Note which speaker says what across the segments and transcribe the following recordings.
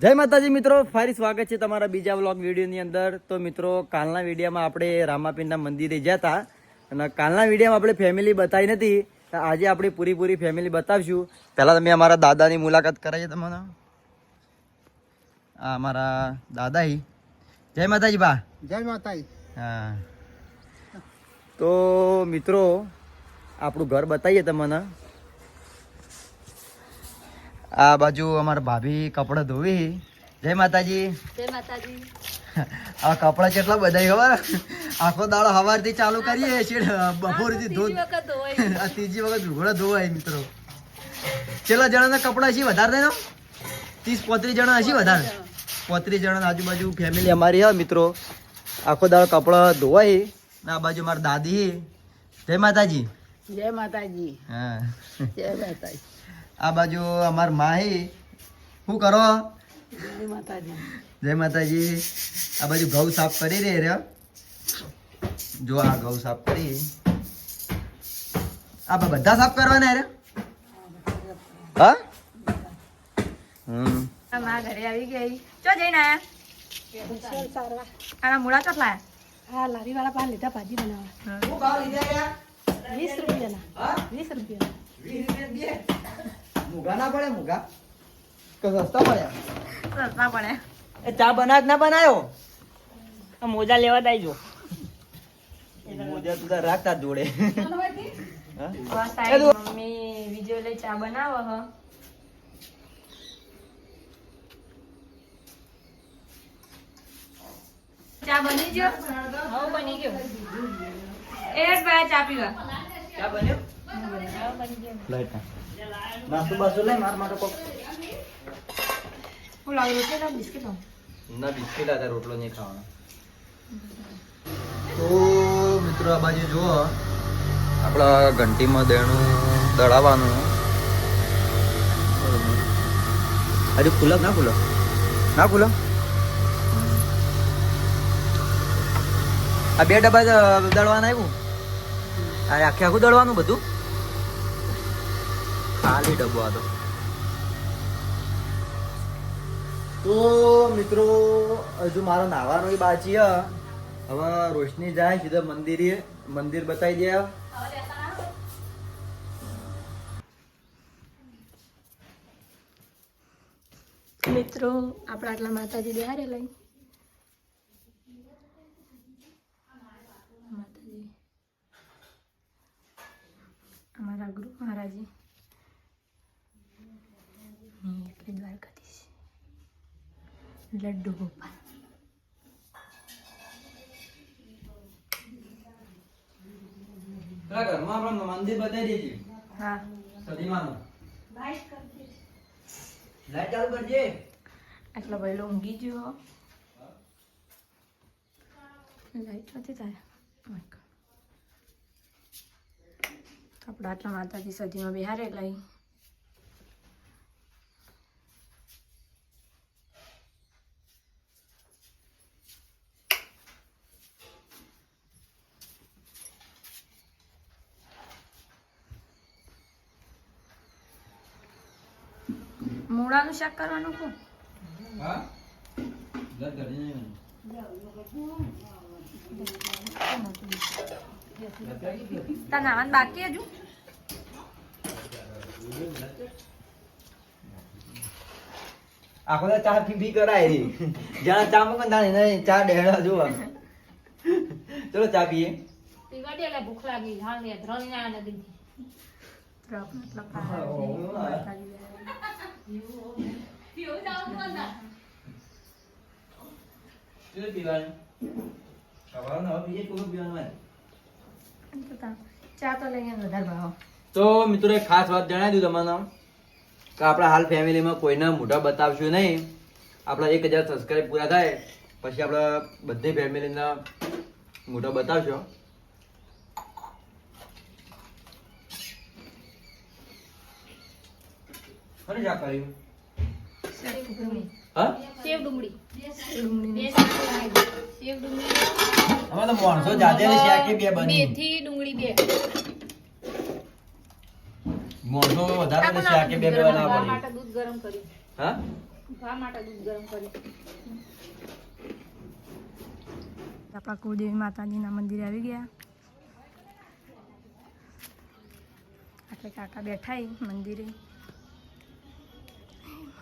Speaker 1: જય માતાજી મિત્રો ફરી સ્વાગત છે તમારા બીજા વ્લોગ વિડીયોની અંદર. તો મિત્રો કાલના વિડીયોમાં આપણે રામાપીરના મંદિરે ગયા હતા. અને કાલના વિડીયોમાં આપણે ફેમિલી બતાવી નથી. તો આજે આપણે પૂરી પૂરી ફેમિલી બતાવશું. પહેલાં તમે અમારા દાદાની મુલાકાત કરાવીએ તમારા. આ અમારા દાદા જય માતાજી બા.
Speaker 2: જય માતાજી.
Speaker 1: હા. તો મિત્રો આપણું ઘર બતાવીએ તમને. આ બાજુ અમારા ભાભી કપડાં ધોવી જય માતાજી.
Speaker 3: જય માતાજી.
Speaker 1: આ કપડાં કેટલા બધા ખબર? આખો દાડો સવારથી ચાલુ કરીએ છીએ બપોરથી
Speaker 3: ધોવાઈ
Speaker 1: આ ત્રીજી વખત લુગડા ધોવાય મિત્રો. કેટલા જણાના કપડાં હશે વધારે થાય ત્રીસ પોત્રીસ જણા હશે વધારે? પોત્રીસ જણા. આજુબાજુ ફેમિલી અમારી હા મિત્રો. આખો દાડો કપડાં ધોવાય ને આ બાજુ મારા દાદી જય માતાજી.
Speaker 3: જય માતાજી.
Speaker 1: હા.
Speaker 3: જય માતાજી.
Speaker 1: આ બાજુ અમાર માહી શું કરો?
Speaker 3: જય માતાજી.
Speaker 1: આ બાજુ ઘઉં સાફ કરી રહી રે જો આ ઘઉં સાફ કરી. આ બધા સાફ કરવાના રે હા? હમ.
Speaker 4: મા ઘરે આવી ગઈ. ચો જઈને આયા? આના મૂળા ચોટ લાયા
Speaker 3: હા લારી વાળા પાન લીધા ભાજી બનાવવા.
Speaker 1: શું ભાવ લીધા
Speaker 3: વીસ રૂપિયાના. વીસ રૂપિયા
Speaker 1: વીસ રૂપિયા મુગા ના પડે મુગા? કે સસ્તા પડ્યા
Speaker 4: સસ્તા પડે.
Speaker 1: એ ચા બનાવ ના બનાવ્યો આ મોજા લેવા દાઈજો મોજા તું રાખતા જોડે.
Speaker 4: મમ્મી વીડિયો લઈ ચા બનાવો હ. ચા બની ગયો? હવે બની ગયો. એક ભાઈ ચા પીવા.
Speaker 1: ચા બન્યો? લાઈટ
Speaker 4: હું લાવું બિસ્કિટ
Speaker 1: ના રોટલો નહીં ખાવાનો તો મિત્રો આ જુઓ આપણા ઘંટીમાં દેણું દળાવવાનું અરે ખુલ્લો ના ખુલ્લો ના ખુલ્લો આ બે ડબ્બા દળવાનું આવ્યું આ આખે આખું દળવાનું બધું? ખાલી ડબ્બો હતો. તો મિત્રો, હજુ મારો નાવાનો બાકી હવે રોશની જાય, સીધા મંદિરે, મંદિર બતાવી દે.
Speaker 4: મિત્રો, આપણા આટલા માતાજી બિહારે લઈ માતાજી અમારા ગુરુ મહારાજી ને એટલે દ્વારકાધીશ લડ્ડુ ગોપાલ
Speaker 1: ઘરમાં આપણે મંદિર બતાવી દેજે
Speaker 4: હા
Speaker 1: સદીમાનું લાઈટ ચાલુ કરજે
Speaker 4: આટલો વહેલો ઊંઘી ગયો લાઈટ નથી થાય આપણે આટલા માતાજી સદીમાં બિહારે લઈ મૂળાનું શાક કરવાનું કો
Speaker 1: હા?
Speaker 4: તાર નાવાનું બાકી હજુ?
Speaker 1: આખો તો ચા પી કરાય રી. જ્યાં ચા મગન તાણે નહીં ચા ડેડા જોવા. ચલો ચા પીએ.
Speaker 3: ભૂખ લાગી. હાલ ને ધ્રણ ના નદી
Speaker 4: તો લઈને
Speaker 1: મિત્રો એક ખાસ વાત જણાવી દઉં તમને કે આપણા હાલ ફેમિલીમાં કોઈના મોઢા બતાવશું નહીં. આપણા એક હજાર સબસ્ક્રાઈબ પૂરા થાય, પછી આપણે બધી ફેમિલીના મોઢા બતાવશો. કોને ચા કર્યું હા
Speaker 3: સેવ ડુંગળી.
Speaker 4: ડુંગળીની
Speaker 3: સેવ ડુંગળી.
Speaker 1: અમે તો માણસો જાતે શાકી બે બની.
Speaker 3: મેથી ડુંગળી બે.
Speaker 1: માણસો વધારે ને
Speaker 4: આ
Speaker 1: શાકી બે
Speaker 4: બનાવો,
Speaker 1: બનાવવા પડી.
Speaker 3: માટે દૂધ ગરમ કર્યું
Speaker 1: હા?
Speaker 3: ભા માટે દૂધ ગરમ કર્યું
Speaker 4: આપણા કુળદેવી માતાજીના મંદિરે આવી ગયા. આપણે કાકા બેઠા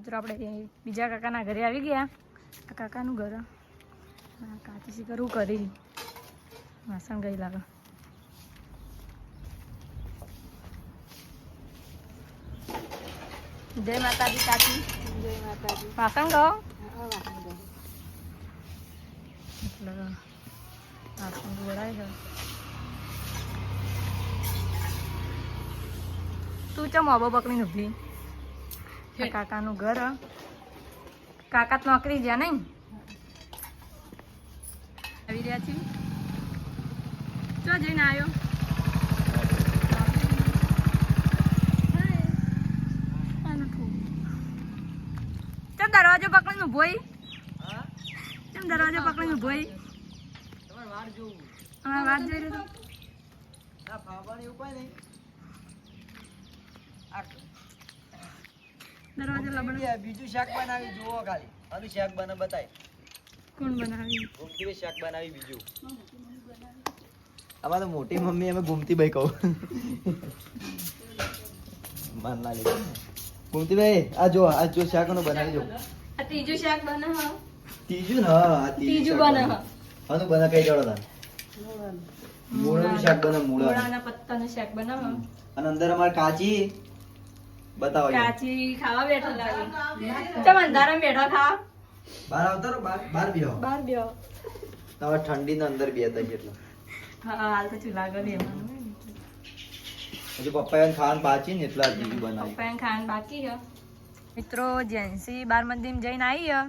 Speaker 4: મિત્રો આપણે બીજા કાકાના ઘરે આવી ગયા. આ કાકાનું ઘર. આ કાચી શી કરવું કરી. વાસણ ગઈ લાગે. જય માતાજી કાચી
Speaker 3: જય માતાજી.
Speaker 4: વાસણ ગયો એટલે વાસણ જોડાય છે. તું ચમ અબો પકડીને ઊભી આ કાકાનું ઘર કાકા તો નોકરી જ્યાં નહીં. આવી રહ્યા છીએ. ચો જઈને આવ્યો ચમ દરવાજો પકડીને?
Speaker 1: હા?
Speaker 4: ચમ દરવાજો પકડીને ઈ?
Speaker 1: તમારે વાર જોવું.
Speaker 4: અમારે વાત જોઈ રહ્યો તો.
Speaker 1: ના ફાવવાની ઉપાય નહીં આ
Speaker 4: દરવાજો લબણ
Speaker 1: બીજું- બીજું શાક બનાવી જુઓ ખાલી. આનું શાક બના બતાય.
Speaker 4: કોણ બનાવી?
Speaker 1: ઘૂમતી શાક બનાવી બીજું. અમારે મોટી મમ્મી અમે ગુમતી ભાઈ કહું. માન ના લે ગુમતી ભાઈ આ જો આ જો શાકનું બનાવી જો
Speaker 4: આ ત્રીજું શાક બને
Speaker 1: ત્રીજું હા આ
Speaker 4: ત્રીજું
Speaker 1: શાક
Speaker 4: બને હ.
Speaker 1: આનું બને કઈ જડો તાર મૂળાનું. શાક બને
Speaker 4: મૂળાના. પત્તાનું શાક બનાવો.
Speaker 1: અને અંદર અમારે કાચી બતાવો.
Speaker 4: કાચી ખાવા બેઠો લાગે. ચમ અંધારામાં બેઠો ખા
Speaker 1: બહાર આવતો રો બહાર બહાર બેહો.
Speaker 4: બાર બેહો.
Speaker 1: હવે ઠંડી ના અંદર બેતા કેટલો
Speaker 4: હા હાલ તો ચૂલા આગળ એમાં
Speaker 1: હજુ પપ્પાએ ખાવાનું પાછી ને એટલે બીજું બનાવ્યું.
Speaker 4: પપ્પાએ ખાવાનું બાકી છે. મિત્રો જેન્સી બાર મંદિર જઈને આવી હ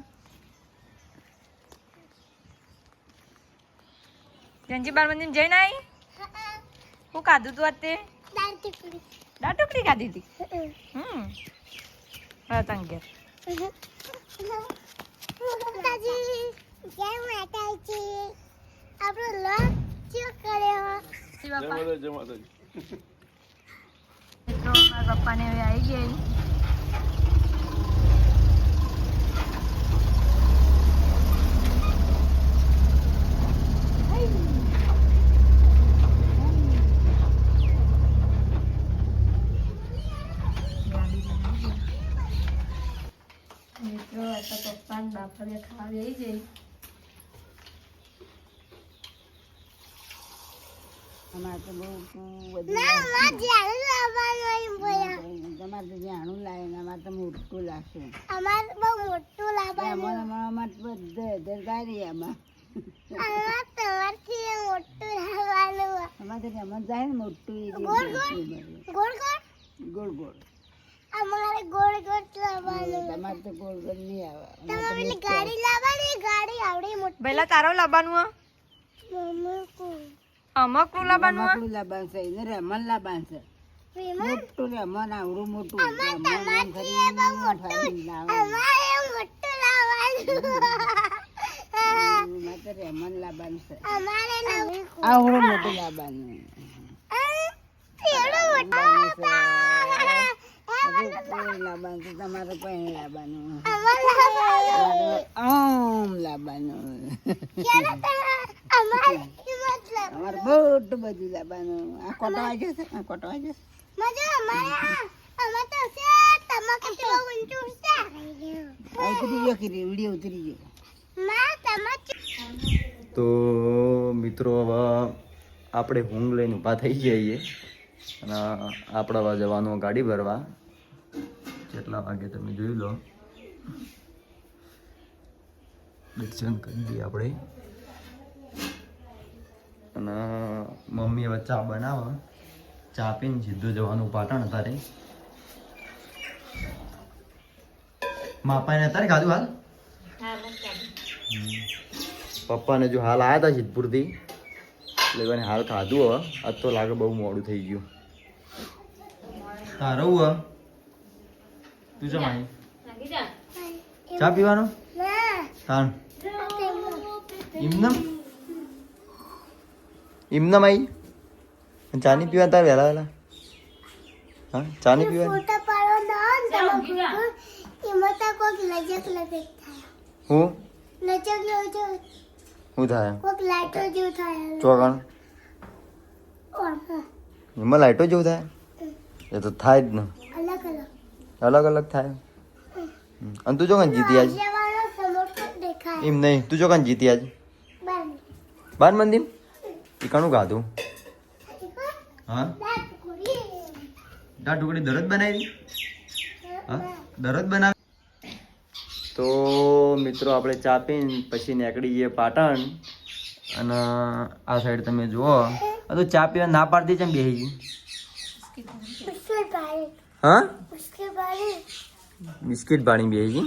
Speaker 4: જેન્સી બાર મંદિર જઈને આવી? હું ખાધું તું અત્તે દાળ ટુકડી ખાધી હતી હમ. હા તંગ ઘેર. પપ્પાને હવે આવી ગઈ મિત્રો આ તો બાપા ખાવા બેસી જઈ
Speaker 2: અમારે તો બહુ બધું તમારે તો જાણું લાગે ને અમારે તો મોટું લાગશે. એમાં અમારે બધે દરગારી એમાં અમારે તો જાય ને મોટું એ જે ગોળ ગોળ.
Speaker 5: અમારે ગોળ ગોળ લાવવાનું
Speaker 2: તમારે તો ગોળ ગોળ નહીં આવે અમારે તો
Speaker 5: તમારે પેલી
Speaker 2: મોટું
Speaker 5: ગાડી લાવવાની? ગાડી આવડી મોટી.
Speaker 4: પહેલા તારો લાવવાનું
Speaker 5: આ.
Speaker 4: અમકનું લાવવાનું
Speaker 2: રમકડું લાવવાનું છે? એને રમણ લાવવાનું છે. મોટું રમણ આવડું મોટું રમણ આમ
Speaker 5: બહુ મોટું અમારે મોટું લાવવાનું.
Speaker 2: અમારે તો રમણ લાવવાનું છે.
Speaker 5: અમારે
Speaker 2: આવડું મોટું લાવવાનું.
Speaker 5: એવડું મોટું
Speaker 2: લાવવાનું તમારે પણ લાવવાનું. આમ લાવવાનું.
Speaker 5: અમારે
Speaker 2: મોટું બધું લાવવાનું. આ કોટવા જશે આ કોટવા જશે
Speaker 5: મજા અમારે આ- અમારે તો
Speaker 1: મિત્રો હવે આપણે ઊંઘ લઈને ઊભા થઈ જઈએ અને આપણે જવાનું ગાડી ભરવા. કેટલા વાગે તમે જોઈ લો. દર્શન કરી દઈએ આપણે. અને મમ્મી હવે ચા બનાવે. ચા પીને સીધું જવાનું પાટણ તારે માપાને તારે ખાધું હાલ? પપ્પાને જો હાલ આવ્યા હતા સિદ્ધપુરથી. એટલે મને હાલ ખાધું હવે. આજ તો લાગે બહુ મોડું થઈ ગયું. તારું હવે? તું છે માહી ચા પીવાનો તાણ ઇમનમ ઇમનમ આઈ ચા નહીં પીવા તાર વહેલા વહેલા હા ચા નહીં પીવાની
Speaker 5: ફોટા પાડો ના તમાકુ એમાં તો કોક લજક લજક થાય
Speaker 1: હું
Speaker 5: લજક લજક
Speaker 1: શું થાય
Speaker 5: કોક લાઈટો જેવું થાય
Speaker 1: ચોગણ
Speaker 5: ઓહ,
Speaker 1: એમાં લાઈટો જેવું થાય એ તો થાય જ ને
Speaker 5: અલગ અલગ
Speaker 1: અલગ અલગ થાય. અને તું જો કાન જીતી આજ? એમ નહીં. તું જો કાન જીતી આજ? બાર મંદિર? એ કણું ગાધું? હા? દાળ ઢોકળી દરરોજ બનાવી? હા? દરરોજ બનાવી? તો મિત્રો, આપણે ચા પીને પછી નીકળી જઈએ પાટણ. અને આ સાઈડ તમે જુઓ. આ તો ચા પીવા ના પાડતી છે બેહી ગઈ बिस्किट ગઈ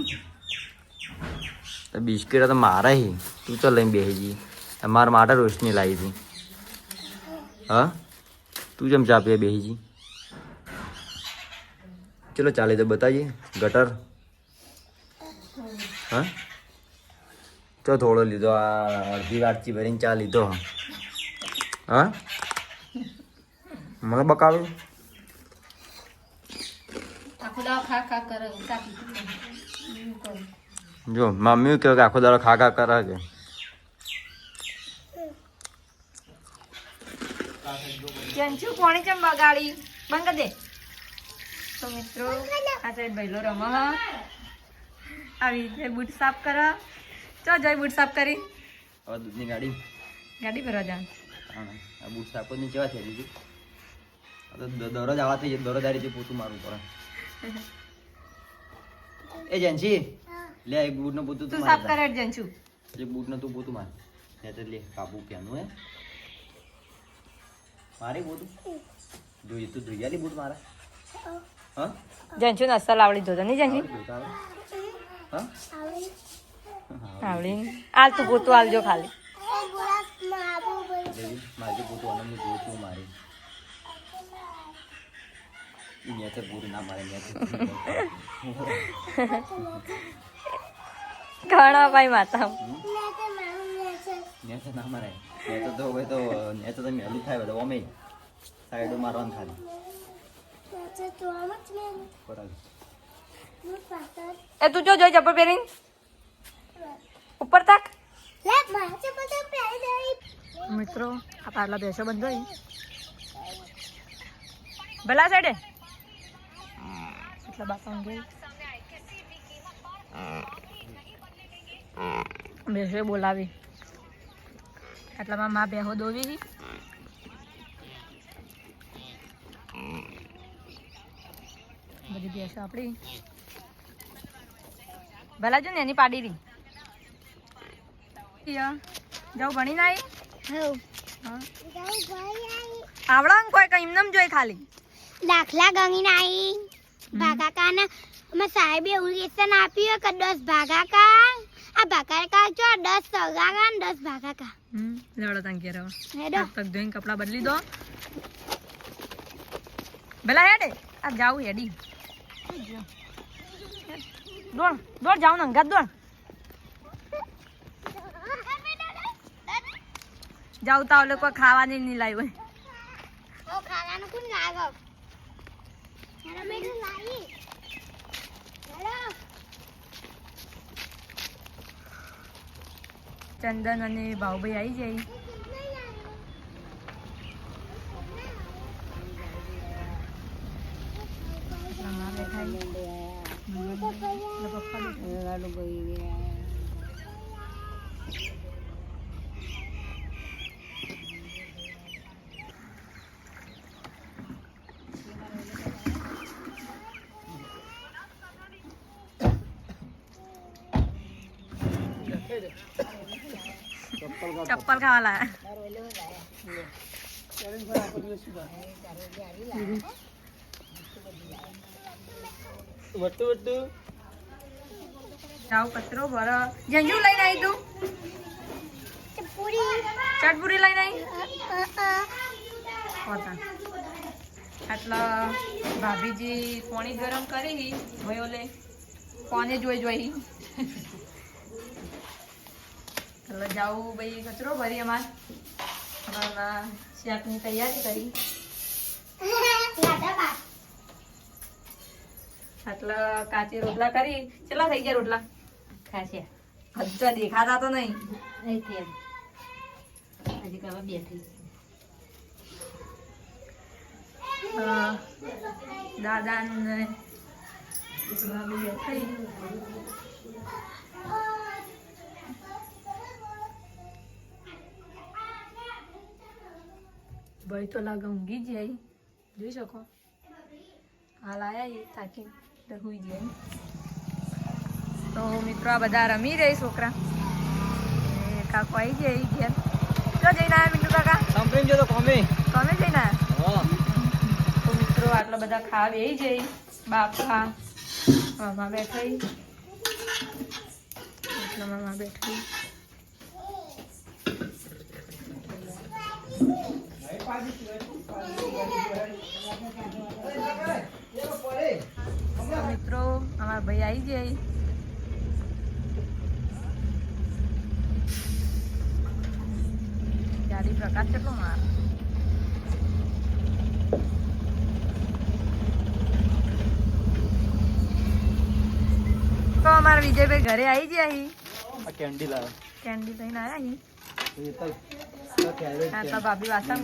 Speaker 1: તો બિસ્કિટ તો મારા હી તું તો લઈને બેહી ગઈ મારા માટે રોશની લાવી હતી હા તું જેમ ચા પીએ બેહીજી ચલો ચાલે તો બતાવીએ ગટર હા તો થોડો લીધો આ અડધી વાટકી ભરીને ચા લીધો હા મને બકાવ્યું
Speaker 4: આખો દાવ ખા ખા કરે કાપી
Speaker 1: જો મમ્મી કહે કે આખો દાડો ખા ખા કરે કે
Speaker 4: ચંચુ પાણી ચમ બગાડી? બંધ કર દે. તો મિત્રો આ સાઈડ ભૈલો રમ આવી. રીતે બૂટ સાફ કર ચો જોઈ બૂટ સાફ કરી.
Speaker 1: હવે દૂધની ગાડી.
Speaker 4: ગાડી ભરવા જા
Speaker 1: હા, આ બૂટ સાપોની કેવા થઈ દીધી આ તો દ- દરરોજ આવાથી દરરોજ આ રીતે પોતું મારવું પડે. એ જેન્સી લે એક બૂટનું પોતું તું
Speaker 4: સાફ. કરે જંચુ
Speaker 1: એક બૂટનું તું પોતું માર. લે તો લે કાબુ કેનું હે. મારી પોતું? જોઈએ તું ધોઈ આલી બૂટ મારા? હા?
Speaker 4: જંશુ ને અસલ આવડી ધોતો નહીં
Speaker 1: આવે? હા?
Speaker 4: આવડી હાલ તું પોતું હાલજો ખાલી.
Speaker 5: એ
Speaker 1: મારી પોતું જોત હું મારી. નેચર પૂરું ના મારે
Speaker 4: ઘણા ભાઈ માતા.
Speaker 1: નેચર ના મારે. નેચર તો હોય તો નેચર તો મેલું થાય બધા ઓમે સાઈડો મારવાનું ખાલી.
Speaker 4: એ તું જો જોઈ ચપ્પલ પહેરીને. ઉપર તાક.
Speaker 5: પહેરી
Speaker 4: મિત્રો આ પાર્લા બેસો બંધ હોય ભલા સાઈડે. બાપા ઊંઘે બેસો બોલાવી એટલામાં માં બેહો દોવી બધી બેસો આપણી ભલા જો ને એની પાડી રહી જાઉં ભણી ના આવી આવડા કોઈ કઈ એમને જોઈ ખાલી
Speaker 5: દાખલા ગણીને આવી ભાગાકાના અમે સાહેબે એવું લેસન આપ્યું કે દસ ભાગાકા આ ભાગાકા જો દસ સગાકા ને દસ ભાગાકા
Speaker 4: હમ લડો તંગ કે રહો
Speaker 5: હેડો.
Speaker 4: તક ધોઈને કપડા બદલી દો. ભલા હેડે આ જાઉં હેડી. દોડ દોડ જાઉં ને અંગાત દોડ. જાઉં તો ઓલે કોઈ ખાવાની નહીં લાવ્યું
Speaker 5: ઓ ખાવાનું કોણ લાગો અમે તો લાવી હેડો
Speaker 4: ચંદન અને ભાઉભાઈ આવી જાય મમ્મા બેઠા છે. પપ્પા બેઠા. ચપ્પલ ખાવાલા. લાયા
Speaker 1: વટ્ટુ વટ્ટુ
Speaker 4: જાવ કચરો ભર જંજુ લઈને આવી તું? ચટપુરી લઈને આવી એટલે ભાભીજી પાણી ગરમ કરી ભાઈ ઓલે કોને જોઈ જોઈ. એટલે જાવું ભાઈ કચરો ભરી અમાર. અમારના શાકની તૈયારી કરી. આટલા કાચી રોટલા કરી. કેટલા થઈ ગયા રોટલા?
Speaker 3: ખાસ્યા
Speaker 4: હજુ દેખાતા તો નહીં.
Speaker 3: હજી કરવા બેઠી
Speaker 4: દાદા ને ભાઈ તો લાગે ઊંઘી જાય. જોઈ શકો? હાલ આવ્યા એ થાકી હુઈ જાય તો મિત્રો આ બધા રમી રહી છોકરા. કાકો આવી જાય ઘેર જો જઈને આવ્યા મિત્રો કાકા?
Speaker 1: સાંભળીને જો તો કોમે.
Speaker 4: કોમે જઈને આવ્યા તો મિત્રો આટલા બધા ખાવા એ જઈ બાપા મામા બેઠી મામા બેઠી મિત્રો અમારા ભાઈ આવી જાય ગાડી પ્રકાશ કેટલો માર? તો અમારા વિજયભાઈ ઘરે આવી ગયા
Speaker 1: કેન્ડી લાવે
Speaker 4: કેન્ડી લઈને આવ્યા અહીં
Speaker 1: તો
Speaker 4: ભાભી વાસણ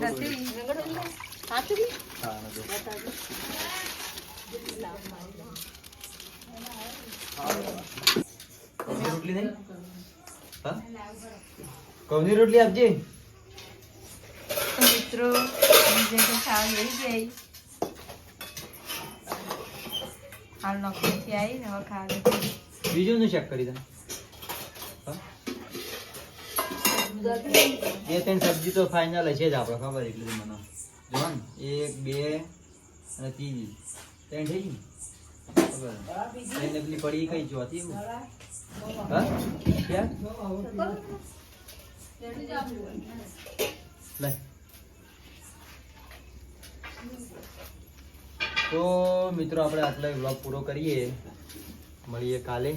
Speaker 1: હા રોટલી નહીં હા રોટલી આપજે
Speaker 4: મિત્રો ખાવા લઈ ગઈ હાલ નોકરીથી આવી હવે ખાવા
Speaker 1: બીજું નું ચેક કરી દે હા? બે ત્રણ સબ્જી તો ફાઇનલ હશે જ આપણે ખબર એટલી મને. જો એક, બે અને ત્રીજી. ત્રણ થઈ ગઈ પેલી પડી કઈ હા? તો મિત્રો, આપણે આટલા બ્લોગ પૂરો કરીએ. મળીએ કાલે.